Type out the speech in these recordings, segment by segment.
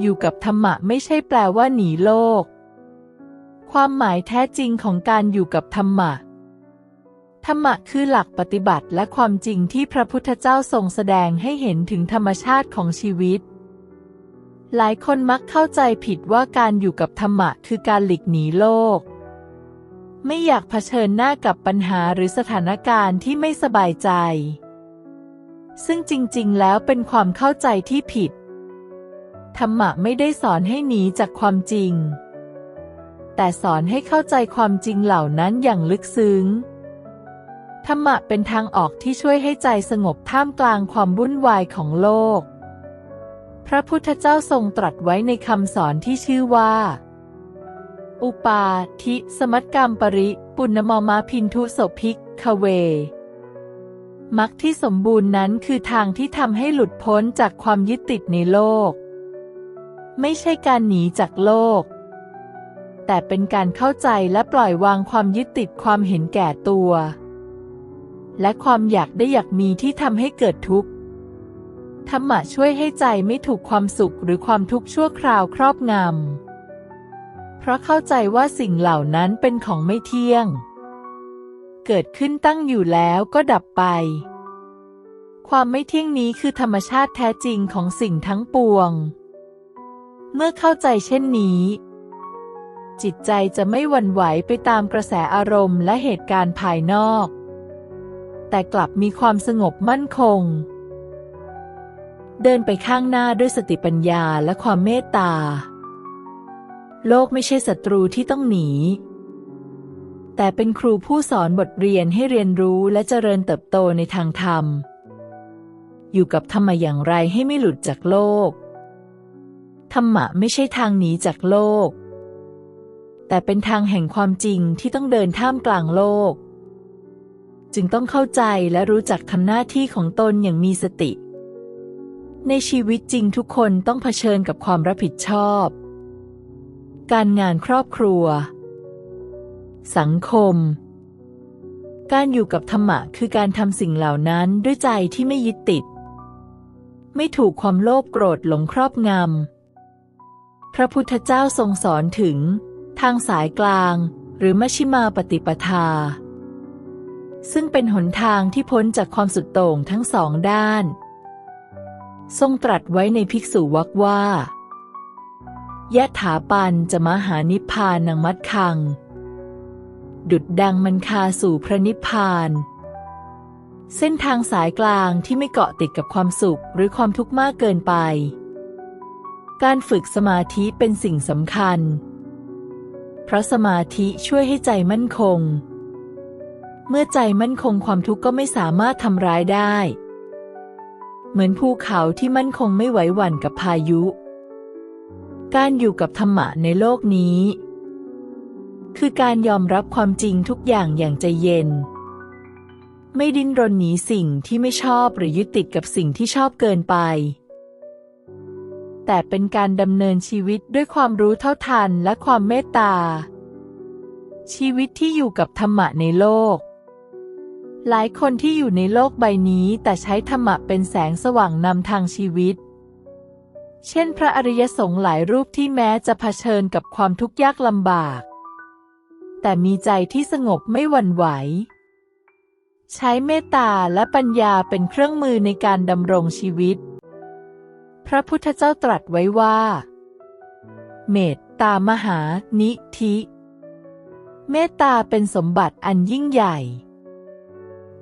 อยู่กับธรรมะไม่ใช่แปลว่าหนีโลก ความหมายแท้จริงของการอยู่กับธรรมะธรรมะคือหลักปฏิบัติและความจริงที่พระพุทธเจ้าทรงแสดงให้เห็นถึงธรรมชาติของชีวิต หลายคนมักเข้าใจผิดว่าการอยู่กับธรรมะคือการหลีกหนีโลก ไม่อยากเผชิญหน้ากับปัญหาหรือสถานการณ์ที่ไม่สบายใจ ซึ่งจริงๆ แล้วเป็นความเข้าใจที่ผิด ธรรมะไม่ได้สอนให้หนีจากความจริง แต่สอนให้เข้าใจความจริงเหล่านั้นอย่างลึกซึ้ง ธรรมะเป็นทางออกที่ช่วยให้ใจสงบท่ามกลางความวุ่นวายของโลก พระพุทธเจ้าทรงตรัสไว้ในคำสอนที่ชื่อว่า อุปาทิ สมัตกรรมปริ ปุณมมาพินทุโสภิกขเวมรรคที่สมบูรณ์นั้นคือทางที่ทำให้หลุดพ้นจากความยึดติดในโลก ไม่ใช่การหนีจากโลก แต่เป็นการเข้าใจและปล่อยวางความยึดติดความเห็นแก่ตัว และความอยากได้อยากมีที่ทำให้เกิดทุกข์ธรรมะช่วยให้ใจไม่ถูกความสุขหรือความทุกข์ชั่วคราวครอบงำ เพราะเข้าใจว่าสิ่งเหล่านั้นเป็นของไม่เที่ยง เกิดขึ้นตั้งอยู่แล้วก็ดับไป ความไม่เที่ยงนี้คือธรรมชาติแท้จริงของสิ่งทั้งปวง เมื่อเข้าใจเช่นนี้ จิตใจจะไม่หวั่นไหวไปตามกระแสอารมณ์และเหตุการณ์ภายนอก แต่กลับมีความสงบมั่นคง เดินไปข้างหน้าด้วยสติปัญญาและความเมตตา โลกไม่ใช่ศัตรูที่ต้องหนี แต่เป็นครูผู้สอนบทเรียนให้เรียนรู้และเจริญเติบโตในทางธรรม อยู่กับธรรมะอย่างไรให้ไม่หลุดจากโลก ธรรมะไม่ใช่ทางหนีจากโลก แต่เป็นทางแห่งความจริงที่ต้องเดินท่ามกลางโลก จึงต้องเข้าใจและรู้จักทำหน้าที่ของตนอย่างมีสติ ในชีวิตจริงทุกคนต้องเผชิญกับความรับผิดชอบ การงานครอบครัว สังคม การอยู่กับธรรมะคือการทำสิ่งเหล่านั้นด้วยใจที่ไม่ยึดติด ไม่ถูกความโลภโกรธหลงครอบงำ พระพุทธเจ้าทรงสอนถึง ทางสายกลาง หรือมชิมาปฏิปทา ซึ่งเป็นหนทางที่พ้นจากความสุดโต่งทั้งสองด้าน ทรงตรัสไว้ในภิกษุวักว่ายะถาปันจะมหานิพพานังมัดคัง ดุดดังมันคาสู่พระนิพพาน เส้นทางสายกลางที่ไม่เกาะติดกับความสุขหรือความทุกข์มากเกินไป การฝึกสมาธิเป็นสิ่งสำคัญ เพราะสมาธิช่วยให้ใจมั่นคง เมื่อใจมั่นคงความทุกข์ก็ไม่สามารถทำร้ายได้ เหมือนภูเขาที่มั่นคงไม่ไหวหวั่นกับพายุ การอยู่กับธรรมะในโลกนี้ คือการยอมรับความจริงทุกอย่างอย่างใจเย็น ไม่ดิ้นรนหนีสิ่งที่ไม่ชอบหรือยึดติดกับสิ่งที่ชอบเกินไป แต่เป็นการดำเนินชีวิตด้วยความรู้เท่าทันและความเมตตา ชีวิตที่อยู่กับธรรมะในโลก หลายคนที่อยู่ในโลกใบนี้แต่ใช้ธรรมะเป็นแสงสว่างนำทางชีวิต เช่นพระอริยสงฆ์หลายรูปที่แม้จะเผชิญกับความทุกข์ยากลำบาก แต่มีใจที่สงบไม่หวั่นไหว ใช้เมตตาและปัญญาเป็นเครื่องมือในการดำรงชีวิต พระพุทธเจ้าตรัสไว้ว่า เมตตามหานิธิ เมตตาเป็นสมบัติอันยิ่งใหญ่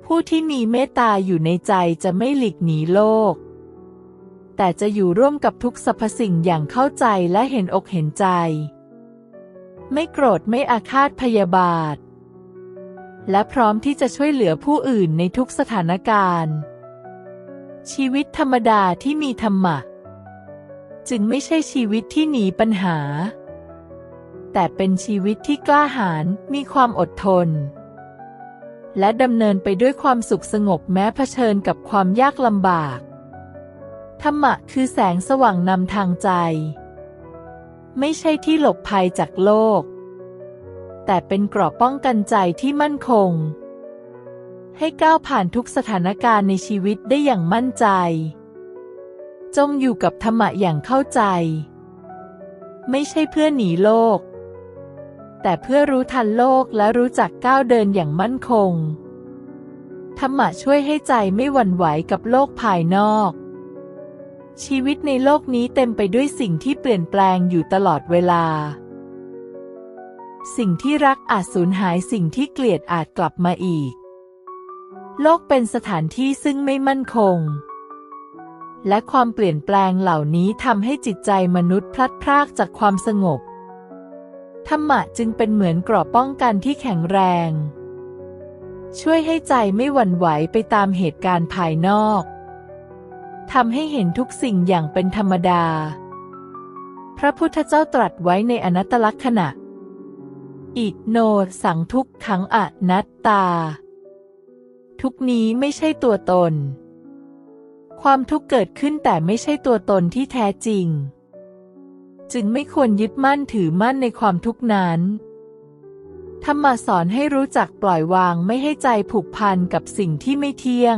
ผู้ที่มีเมตตาอยู่ในใจจะไม่หลีกหนีโลก แต่จะอยู่ร่วมกับทุกสรรพสิ่งอย่างเข้าใจและเห็นอกเห็นใจ ไม่โกรธไม่อาฆาตพยาบาท และพร้อมที่จะช่วยเหลือผู้อื่นในทุกสถานการณ์ชีวิตธรรมดาที่มีธรรมะ จึงไม่ใช่ชีวิตที่หนีปัญหา แต่เป็นชีวิตที่กล้าหาญมีความอดทน และดำเนินไปด้วยความสุขสงบแม้เผชิญกับความยากลำบาก ธรรมะคือแสงสว่างนำทางใจ ไม่ใช่ที่หลบภัยจากโลก แต่เป็นกราะป้องกันใจที่มั่นคง ให้ก้าวผ่านทุกสถานการณ์ในชีวิตได้อย่างมั่นใจ จงอยู่กับธรรมะอย่างเข้าใจ ไม่ใช่เพื่อหนีโลก แต่เพื่อรู้ทันโลกและรู้จักก้าวเดินอย่างมั่นคง ธรรมะช่วยให้ใจไม่หวั่นไหวกับโลกภายนอก ชีวิตในโลกนี้เต็มไปด้วยสิ่งที่เปลี่ยนแปลงอยู่ตลอดเวลา สิ่งที่รักอาจสูญหายสิ่งที่เกลียดอาจกลับมาอีก โลกเป็นสถานที่ซึ่งไม่มั่นคง และความเปลี่ยนแปลงเหล่านี้ทำให้จิตใจมนุษย์พลัดพรากจากความสงบ ธรรมะจึงเป็นเหมือนเกราะป้องกันที่แข็งแรง ช่วยให้ใจไม่หวั่นไหวไปตามเหตุการณ์ภายนอกทำให้เห็นทุกสิ่งอย่างเป็นธรรมดา พระพุทธเจ้าตรัสไว้ในอนัตตลักษณะ อิโนสังทุกขังอนัตตา ทุกนี้ไม่ใช่ตัวตน ความทุกข์เกิดขึ้นแต่ไม่ใช่ตัวตนที่แท้จริง จึงไม่ควรยึดมั่นถือมั่นในความทุกข์นั้นธรรมะสอนให้รู้จักปล่อยวางไม่ให้ใจผูกพันกับสิ่งที่ไม่เที่ยง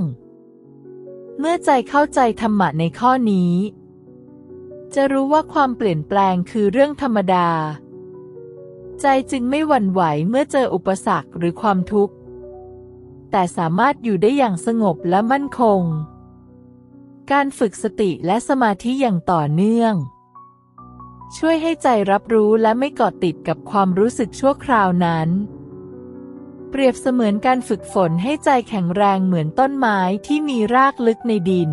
เมื่อใจเข้าใจธรรมะในข้อนี้ จะรู้ว่าความเปลี่ยนแปลงคือเรื่องธรรมดา ใจจึงไม่หวั่นไหวเมื่อเจออุปสรรคหรือความทุกข์ แต่สามารถอยู่ได้อย่างสงบและมั่นคง การฝึกสติและสมาธิอย่างต่อเนื่อง ช่วยให้ใจรับรู้และไม่เกาะติดกับความรู้สึกชั่วคราวนั้น เปรียบเสมือนการฝึกฝนให้ใจแข็งแรงเหมือนต้นไม้ที่มีรากลึกในดิน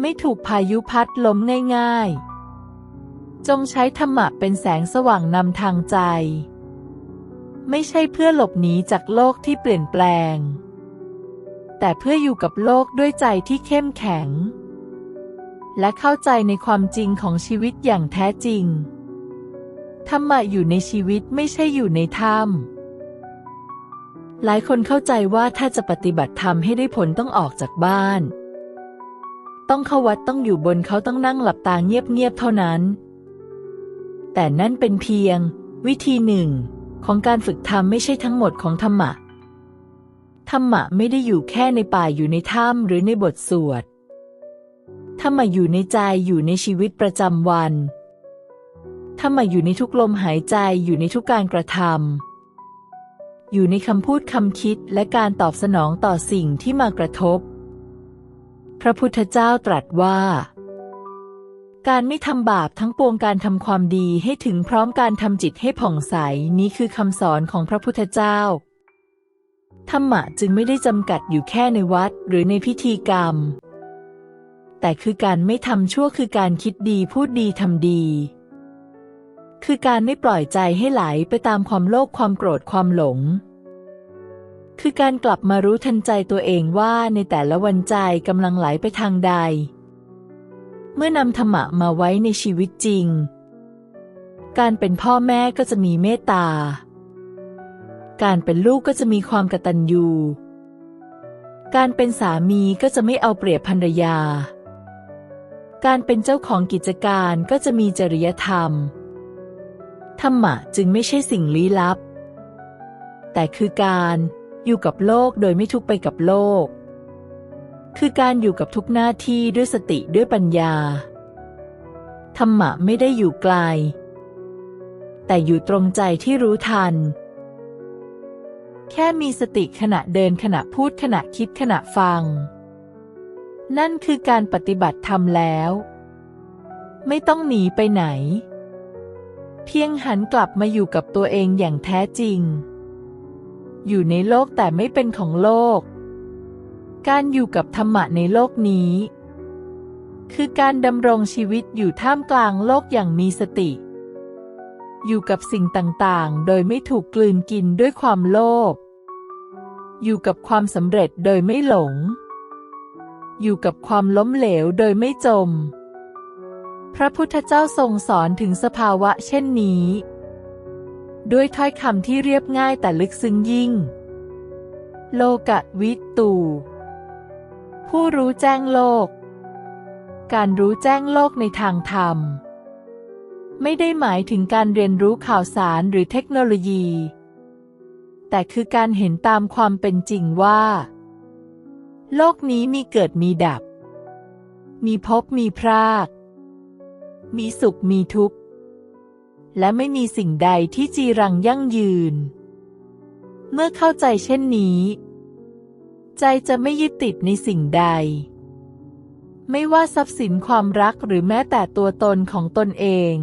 ไม่ถูกพายุพัดล้มง่าย ๆ จงใช้ธรรมะเป็นแสงสว่างนำทางใจ ไม่ใช่เพื่อหลบหนีจากโลกที่เปลี่ยนแปลง แต่เพื่ออยู่กับโลกด้วยใจที่เข้มแข็ง และเข้าใจในความจริงของชีวิตอย่างแท้จริง ธรรมะอยู่ในชีวิตไม่ใช่อยู่ในถ้ำหลายคนเข้าใจว่าถ้าจะปฏิบัติธรรมให้ได้ผลต้องออกจากบ้าน ต้องเข้าวัดต้องอยู่บนเขาต้องนั่งหลับตาเงียบๆเท่านั้น แต่นั่นเป็นเพียง วิธีหนึ่ง ของการฝึกธรรมไม่ใช่ทั้งหมดของธรรมะ ธรรมะไม่ได้อยู่แค่ในป่าอยู่ในถ้ำหรือในบทสวด ธรรมะอยู่ในใจอยู่ในชีวิตประจำวัน ธรรมะอยู่ในทุกลมหายใจอยู่ในทุกการกระทำ อยู่ในคำพูดคำคิดและการตอบสนองต่อสิ่งที่มากระทบ พระพุทธเจ้าตรัสว่า การไม่ทำบาปทั้งปวงการทำความดีให้ถึงพร้อมการทำจิตให้ผ่องใสนี้คือคำสอนของพระพุทธเจ้า ธรรมะจึงไม่ได้จำกัดอยู่แค่ในวัดหรือในพิธีกรรม แต่คือการไม่ทำชั่วคือการคิดดีพูดดีทำดี คือการไม่ปล่อยใจให้ไหลไปตามความโลภความโกรธความหลง คือการกลับมารู้ทันใจตัวเองว่าในแต่ละวันใจกำลังไหลไปทางใด เมื่อนำธรรมะมาไว้ในชีวิตจริง การเป็นพ่อแม่ก็จะมีเมตตา การเป็นลูกก็จะมีความกตัญญู การเป็นสามีก็จะไม่เอาเปรียบภรรยา การเป็นเจ้าของกิจการก็จะมีจริยธรรม ธรรมะจึงไม่ใช่สิ่งลี้ลับ แต่คือการอยู่กับโลกโดยไม่ทุกไปกับโลก คือการอยู่กับทุกหน้าที่ด้วยสติด้วยปัญญา ธรรมะไม่ได้อยู่ไกล แต่อยู่ตรงใจที่รู้ทัน แค่มีสติขณะเดินขณะพูดขณะคิดขณะฟัง นั่นคือการปฏิบัติธรรมแล้ว ไม่ต้องหนีไปไหน เพียงหันกลับมาอยู่กับตัวเองอย่างแท้จริง อยู่ในโลกแต่ไม่เป็นของโลก การอยู่กับธรรมะในโลกนี้ คือการดำรงชีวิตอยู่ท่ามกลางโลกอย่างมีสติ อยู่กับสิ่งต่างๆ โดยไม่ถูกกลืนกินด้วยความโลภ อยู่กับความสำเร็จโดยไม่หลง อยู่กับความล้มเหลวโดยไม่จม พระพุทธเจ้าทรงสอนถึงสภาวะเช่นนี้ ด้วยถ้อยคำที่เรียบง่ายแต่ลึกซึ้งยิ่ง โลกะวิตู ผู้รู้แจ้งโลก การรู้แจ้งโลกในทางธรรม ไม่ได้หมายถึงการเรียนรู้ข่าวสารหรือเทคโนโลยี แต่คือการเห็นตามความเป็นจริงว่า โลกนี้มีเกิดมีดับ มีพบมีพราก มีสุขมีทุกข์ และไม่มีสิ่งใดที่จีรังยั่งยืน เมื่อเข้าใจเช่นนี้ ใจจะไม่ยึดติดในสิ่งใดไม่ว่าทรัพย์สินความรักหรือแม้แต่ตัวตนของตนเอง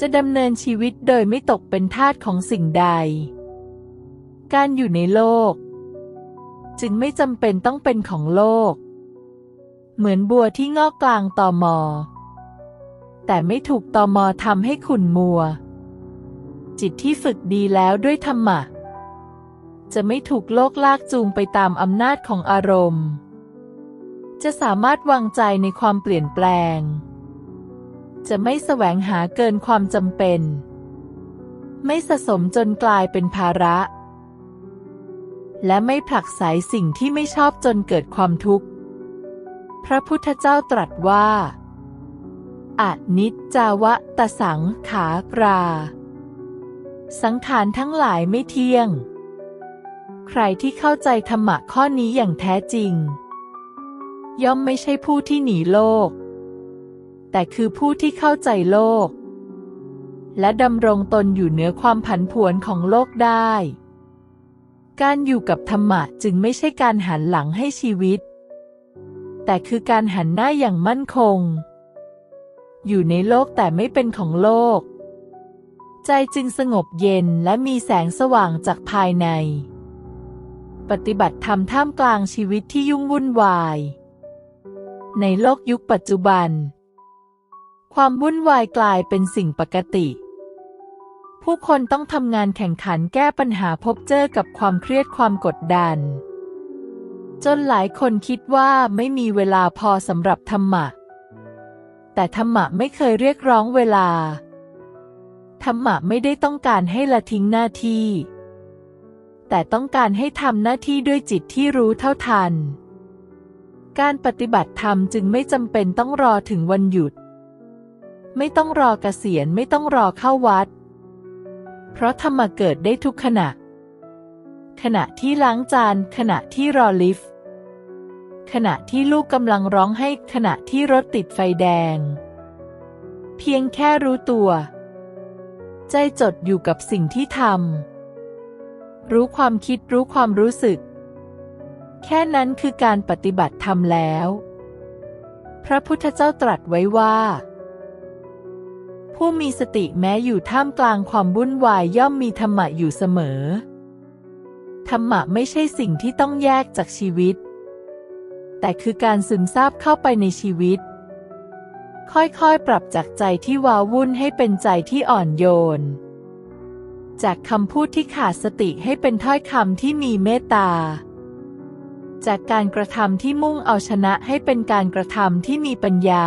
จะดำเนินชีวิตโดยไม่ตกเป็นทาสของสิ่งใด การอยู่ในโลก จึงไม่จำเป็นต้องเป็นของโลก เหมือนบัวที่งอกกลางตอมอ แต่ไม่ถูกตอมอทำให้ขุ่นมัว จิตที่ฝึกดีแล้วด้วยธรรมะ จะไม่ถูกโลกลากจูงไปตามอำนาจของอารมณ์ จะสามารถวางใจในความเปลี่ยนแปลง จะไม่แสวงหาเกินความจำเป็น ไม่สะสมจนกลายเป็นภาระ และไม่ผลักไสสิ่งที่ไม่ชอบจนเกิดความทุกข์ พระพุทธเจ้าตรัสว่าอานิจจาวะตสังขารา สังขารทั้งหลายไม่เที่ยง ใครที่เข้าใจธรรมะข้อนี้อย่างแท้จริง ย่อมไม่ใช่ผู้ที่หนีโลก แต่คือผู้ที่เข้าใจโลก และดำรงตนอยู่เหนือความผันผวนของโลกได้ การอยู่กับธรรมะจึงไม่ใช่การหันหลังให้ชีวิต แต่คือการหันหน้าอย่างมั่นคง อยู่ในโลกแต่ไม่เป็นของโลก ใจจึงสงบเย็นและมีแสงสว่างจากภายใน ปฏิบัติธรรมท่ามกลางชีวิตที่ยุ่งวุ่นวายในโลกยุคปัจจุบัน ความวุ่นวายกลายเป็นสิ่งปกติ ผู้คนต้องทำงานแข่งขันแก้ปัญหาพบเจอกับความเครียดความกดดัน จนหลายคนคิดว่าไม่มีเวลาพอสำหรับธรรมะ แต่ธรรมะไม่เคยเรียกร้องเวลา ธรรมะไม่ได้ต้องการให้ละทิ้งหน้าที่ แต่ต้องการให้ทำหน้าที่ด้วยจิตที่รู้เท่าทัน การปฏิบัติธรรมจึงไม่จำเป็นต้องรอถึงวันหยุด ไม่ต้องรอเกษียณไม่ต้องรอเข้าวัด เพราะธรรมะเกิดได้ทุกขณะ ขณะที่ล้างจาน ขณะที่รอลิฟต์ขณะที่ลูกกำลังร้องให้ขณะที่รถติดไฟแดง เพียงแค่รู้ตัว ใจจดอยู่กับสิ่งที่ทำรู้ความคิดรู้ความรู้สึก แค่นั้นคือการปฏิบัติธรรมแล้ว พระพุทธเจ้าตรัสไว้ว่า ผู้มีสติแม้อยู่ท่ามกลางความวุ่นวายย่อมมีธรรมะอยู่เสมอ ธรรมะไม่ใช่สิ่งที่ต้องแยกจากชีวิต แต่คือการซึมซาบเข้าไปในชีวิต ค่อยๆ ปรับจากใจที่ว้าวุ่นให้เป็นใจที่อ่อนโยน จากคำพูดที่ขาดสติให้เป็นถ้อยคำที่มีเมตตา จากการกระทำที่มุ่งเอาชนะให้เป็นการกระทำที่มีปัญญา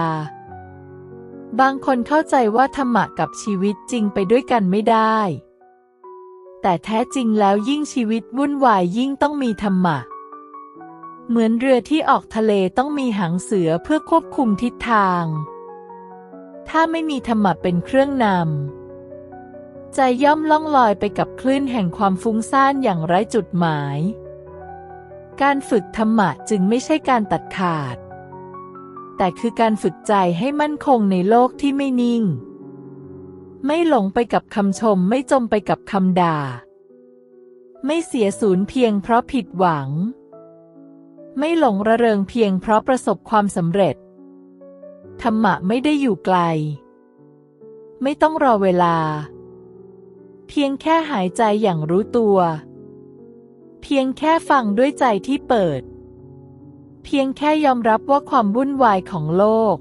บางคนเข้าใจว่าธรรมะกับชีวิตจริงไปด้วยกันไม่ได้ แต่แท้จริงแล้วยิ่งชีวิตวุ่นวายยิ่งต้องมีธรรมะ เหมือนเรือที่ออกทะเลต้องมีหางเสือเพื่อควบคุมทิศทาง ถ้าไม่มีธรรมะเป็นเครื่องนำใจย่อมล่องลอยไปกับคลื่นแห่งความฟุ้งซ่านอย่างไร้จุดหมาย การฝึกธรรมะจึงไม่ใช่การตัดขาด แต่คือการฝึกใจให้มั่นคงในโลกที่ไม่นิ่ง ไม่หลงไปกับคำชมไม่จมไปกับคำด่า ไม่เสียสูญเพียงเพราะผิดหวัง ไม่หลงระเริงเพียงเพราะประสบความสำเร็จ ธรรมะไม่ได้อยู่ไกล ไม่ต้องรอเวลา เพียงแค่หายใจอย่างรู้ตัว เพียงแค่ฟังด้วยใจที่เปิด เพียงแค่ยอมรับว่าความวุ่นวายของโลก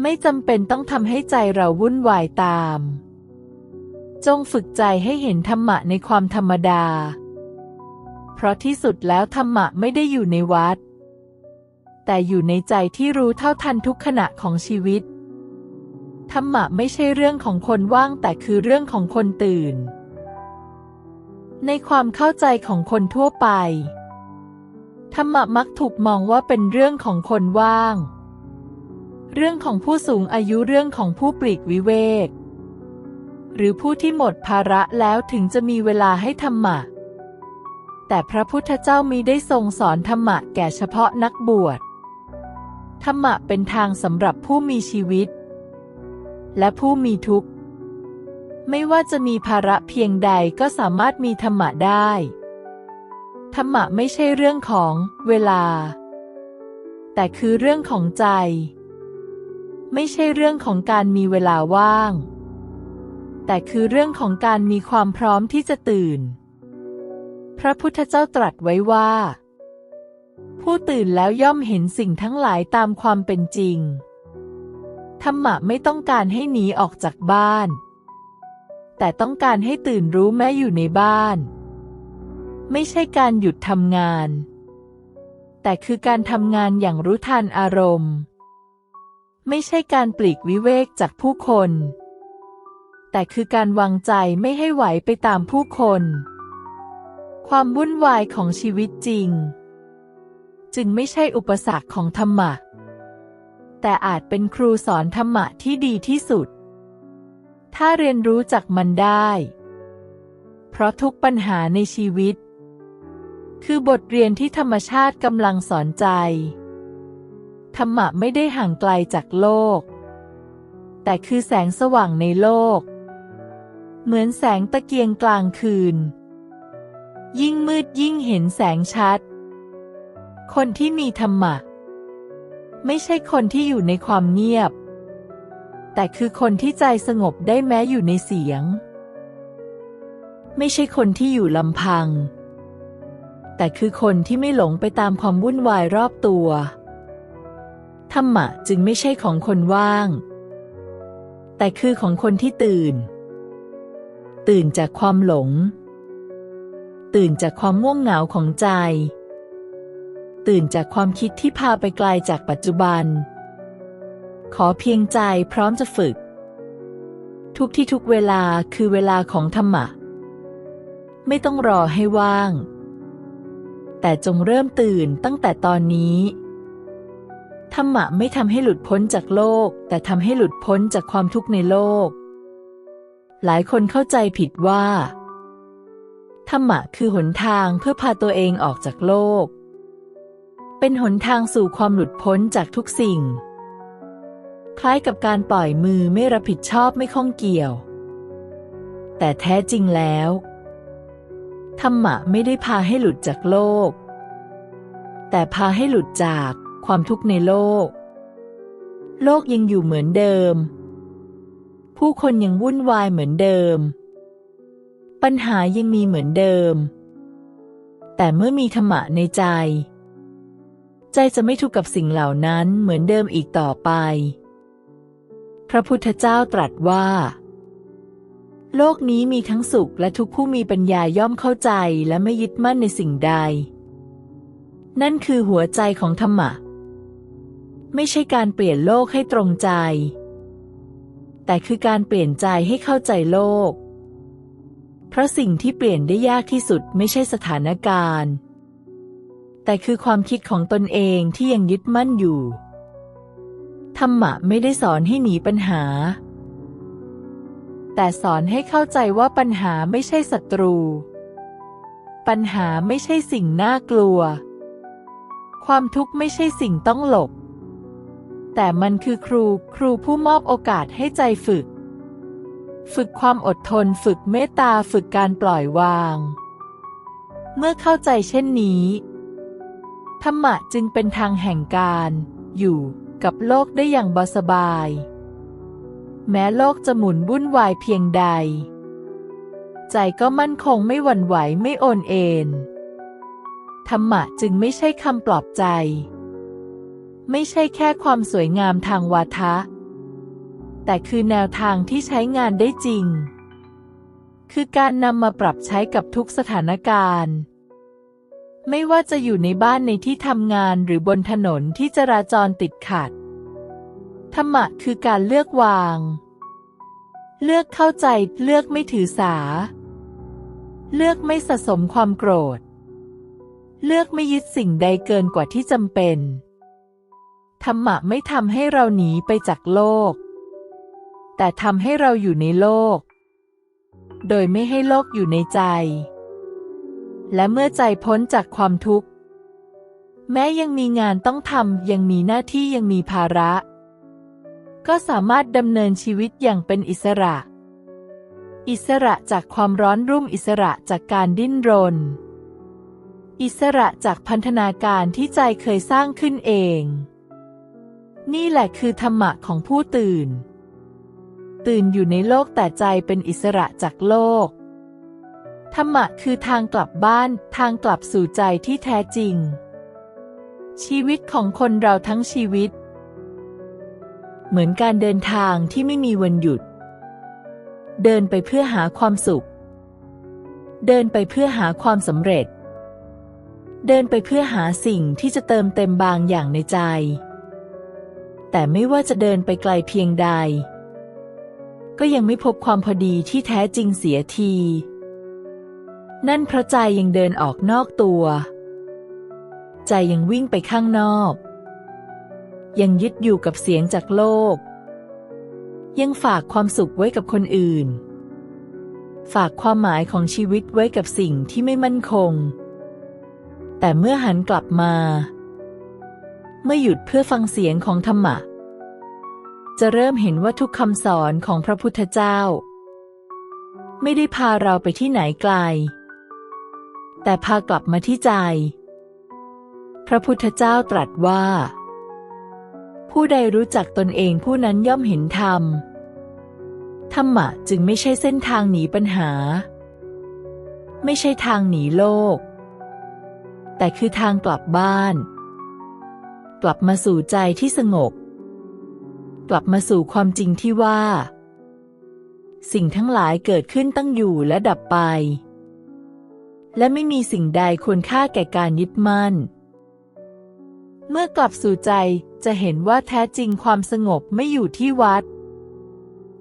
ไม่จำเป็นต้องทำให้ใจเราวุ่นวายตาม จงฝึกใจให้เห็นธรรมะในความธรรมดา เพราะที่สุดแล้วธรรมะไม่ได้อยู่ในวัด แต่อยู่ในใจที่รู้เท่าทันทุกขณะของชีวิต ธรรมะไม่ใช่เรื่องของคนว่างแต่คือเรื่องของคนตื่น ในความเข้าใจของคนทั่วไป ธรรมะมักถูกมองว่าเป็นเรื่องของคนว่าง เรื่องของผู้สูงอายุเรื่องของผู้ปลีกวิเวก หรือผู้ที่หมดภาระแล้วถึงจะมีเวลาให้ธรรมะ แต่พระพุทธเจ้ามีได้ทรงสอนธรรมะแก่เฉพาะนักบวช ธรรมะเป็นทางสำหรับผู้มีชีวิต และผู้มีทุกข์ ไม่ว่าจะมีภาระเพียงใดก็สามารถมีธรรมะได้ ธรรมะไม่ใช่เรื่องของเวลา แต่คือเรื่องของใจ ไม่ใช่เรื่องของการมีเวลาว่าง แต่คือเรื่องของการมีความพร้อมที่จะตื่น พระพุทธเจ้าตรัสไว้ว่า ผู้ตื่นแล้วย่อมเห็นสิ่งทั้งหลายตามความเป็นจริง ธรรมะไม่ต้องการให้หนีออกจากบ้าน แต่ต้องการให้ตื่นรู้แม้อยู่ในบ้าน ไม่ใช่การหยุดทำงาน แต่คือการทำงานอย่างรู้ทันอารมณ์ ไม่ใช่การปลีกวิเวกจากผู้คน แต่คือการวางใจไม่ให้ไหวไปตามผู้คน ความวุ่นวายของชีวิตจริง จึงไม่ใช่อุปสรรคของธรรมะ แต่อาจเป็นครูสอนธรรมะที่ดีที่สุด ถ้าเรียนรู้จากมันได้ เพราะทุกปัญหาในชีวิต คือบทเรียนที่ธรรมชาติกำลังสอนใจ ธรรมะไม่ได้ห่างไกลจากโลก แต่คือแสงสว่างในโลก เหมือนแสงตะเกียงกลางคืน ยิ่งมืดยิ่งเห็นแสงชัด คนที่มีธรรมะ ไม่ใช่คนที่อยู่ในความเงียบ แต่คือคนที่ใจสงบได้แม้อยู่ในเสียง ไม่ใช่คนที่อยู่ลำพัง แต่คือคนที่ไม่หลงไปตามความวุ่นวายรอบตัวธรรมะจึงไม่ใช่ของคนว่าง แต่คือของคนที่ตื่น ตื่นจากความหลง ตื่นจากความง่วงเหงาของใจ ตื่นจากความคิดที่พาไปไกลจากปัจจุบัน ขอเพียงใจพร้อมจะฝึก ทุกที่ทุกเวลาคือเวลาของธรรมะ ไม่ต้องรอให้ว่าง แต่จงเริ่มตื่นตั้งแต่ตอนนี้ ธรรมะไม่ทำให้หลุดพ้นจากโลก แต่ทำให้หลุดพ้นจากความทุกข์ในโลก หลายคนเข้าใจผิดว่า ธรรมะคือหนทางเพื่อพาตัวเองออกจากโลก เป็นหนทางสู่ความหลุดพ้นจากทุกสิ่ง คล้ายกับการปล่อยมือไม่รับผิดชอบไม่ข้องเกี่ยว แต่แท้จริงแล้ว ธรรมะไม่ได้พาให้หลุดจากโลก แต่พาให้หลุดจากความทุกข์ในโลก โลกยังอยู่เหมือนเดิม ผู้คนยังวุ่นวายเหมือนเดิม ปัญหายังมีเหมือนเดิม แต่เมื่อมีธรรมะในใจ ใจจะไม่ทุกข์กับสิ่งเหล่านั้นเหมือนเดิมอีกต่อไป พระพุทธเจ้าตรัสว่า โลกนี้มีทั้งสุขและทุกผู้มีปัญญาย่อมเข้าใจและไม่ยึดมั่นในสิ่งใด นั่นคือหัวใจของธรรมะ ไม่ใช่การเปลี่ยนโลกให้ตรงใจ แต่คือการเปลี่ยนใจให้เข้าใจโลก เพราะสิ่งที่เปลี่ยนได้ยากที่สุดไม่ใช่สถานการณ์ แต่คือความคิดของตนเองที่ยังยึดมั่นอยู่ ธรรมะไม่ได้สอนให้หนีปัญหา แต่สอนให้เข้าใจว่าปัญหาไม่ใช่ศัตรู ปัญหาไม่ใช่สิ่งน่ากลัว ความทุกข์ไม่ใช่สิ่งต้องหลบ แต่มันคือครูครูผู้มอบโอกาสให้ใจฝึก ฝึกความอดทนฝึกเมตตาฝึกการปล่อยวาง เมื่อเข้าใจเช่นนี้ธรรมะจึงเป็นทางแห่งการ อยู่กับโลกได้อย่างบสบาย แม้โลกจะหมุนวุ่นวายเพียงใด ใจก็มั่นคงไม่หวั่นไหวไม่โอนเอ็นธรรมะจึงไม่ใช่คำปลอบใจ ไม่ใช่แค่ความสวยงามทางวาทะ แต่คือแนวทางที่ใช้งานได้จริง คือการนำมาปรับใช้กับทุกสถานการณ์ ไม่ว่าจะอยู่ในบ้านในที่ทำงานหรือบนถนนที่จราจรติดขัด ธรรมะคือการเลือกวาง เลือกเข้าใจ เลือกไม่ถือสา เลือกไม่สะสมความโกรธ เลือกไม่ยึดสิ่งใดเกินกว่าที่จำเป็น ธรรมะไม่ทำให้เราหนีไปจากโลก แต่ทำให้เราอยู่ในโลก โดยไม่ให้โลกอยู่ในใจ และเมื่อใจพ้นจากความทุกข์ แม้ยังมีงานต้องทำยังมีหน้าที่ยังมีภาระ ก็สามารถดำเนินชีวิตอย่างเป็นอิสระ อิสระจากความร้อนรุ่มอิสระจากการดิ้นรน อิสระจากพันธนาการที่ใจเคยสร้างขึ้นเอง นี่แหละคือธรรมะของผู้ตื่น ตื่นอยู่ในโลกแต่ใจเป็นอิสระจากโลก ธรรมะคือทางกลับบ้านทางกลับสู่ใจที่แท้จริง ชีวิตของคนเราทั้งชีวิต เหมือนการเดินทางที่ไม่มีวันหยุด เดินไปเพื่อหาความสุข เดินไปเพื่อหาความสำเร็จ เดินไปเพื่อหาสิ่งที่จะเติมเต็มบางอย่างในใจ แต่ไม่ว่าจะเดินไปไกลเพียงใด ก็ยังไม่พบความพอดีที่แท้จริงเสียที นั่นเพราะใจยังเดินออกนอกตัว ใจยังวิ่งไปข้างนอก ยังยึดอยู่กับเสียงจากโลก ยังฝากความสุขไว้กับคนอื่น ฝากความหมายของชีวิตไว้กับสิ่งที่ไม่มั่นคง แต่เมื่อหันกลับมา เมื่อหยุดเพื่อฟังเสียงของธรรมะ จะเริ่มเห็นว่าทุกคำสอนของพระพุทธเจ้า ไม่ได้พาเราไปที่ไหนไกล แต่พากลับมาที่ใจ พระพุทธเจ้าตรัสว่า ผู้ใดรู้จักตนเองผู้นั้นย่อมเห็นธรรม ธรรมะจึงไม่ใช่เส้นทางหนีปัญหา ไม่ใช่ทางหนีโลก แต่คือทางกลับบ้าน กลับมาสู่ใจที่สงบ กลับมาสู่ความจริงที่ว่า สิ่งทั้งหลายเกิดขึ้นตั้งอยู่และดับไป และไม่มีสิ่งใดควรค่าแก่การยึดมั่น เมื่อกลับสู่ใจจะเห็นว่าแท้จริงความสงบไม่อยู่ที่วัด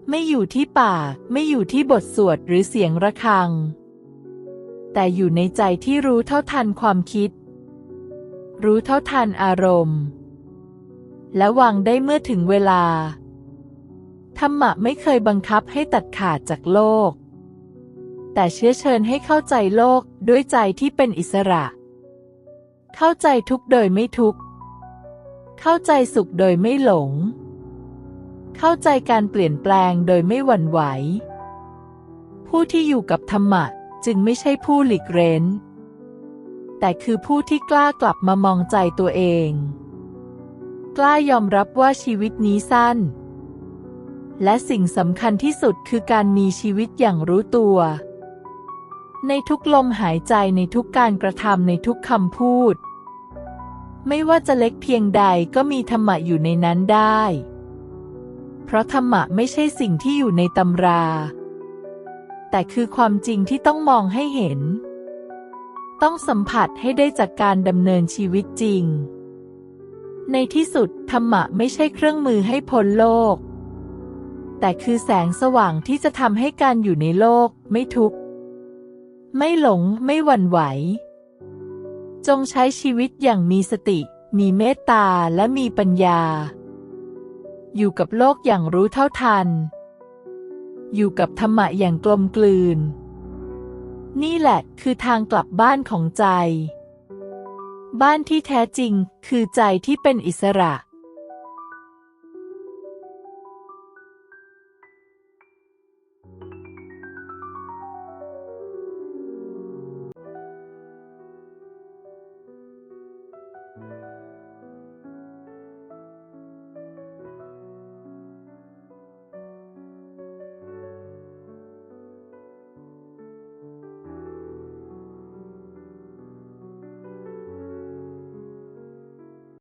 ไม่อยู่ที่ป่า ไม่อยู่ที่บทสวดหรือเสียงระฆัง แต่อยู่ในใจที่รู้เท่าทันความคิด รู้เท่าทันอารมณ์ และวางได้เมื่อถึงเวลาธรรมะไม่เคยบังคับให้ตัดขาดจากโลก แต่เชื้อเชิญให้เข้าใจโลกด้วยใจที่เป็นอิสระ เข้าใจทุกโดยไม่ทุกข์ เข้าใจสุขโดยไม่หลง เข้าใจการเปลี่ยนแปลงโดยไม่หวั่นไหว ผู้ที่อยู่กับธรรมะจึงไม่ใช่ผู้หลีกเร้น แต่คือผู้ที่กล้ากลับมามองใจตัวเอง กล้ายอมรับว่าชีวิตนี้สั้น และสิ่งสำคัญที่สุดคือการมีชีวิตอย่างรู้ตัว ในทุกลมหายใจในทุกการกระทำในทุกคำพูด ไม่ว่าจะเล็กเพียงใดก็มีธรรมะอยู่ในนั้นได้ เพราะธรรมะไม่ใช่สิ่งที่อยู่ในตำรา แต่คือความจริงที่ต้องมองให้เห็น ต้องสัมผัสให้ได้จากการดำเนินชีวิตจริง ในที่สุดธรรมะไม่ใช่เครื่องมือให้พ้นโลก แต่คือแสงสว่างที่จะทำให้การอยู่ในโลกไม่ทุกข์ ไม่หลงไม่หวั่นไหว จงใช้ชีวิตอย่างมีสติ มีเมตตาและมีปัญญา อยู่กับโลกอย่างรู้เท่าทัน อยู่กับธรรมะอย่างกลมกลืน นี่แหละคือทางกลับบ้านของใจ บ้านที่แท้จริงคือใจที่เป็นอิสระ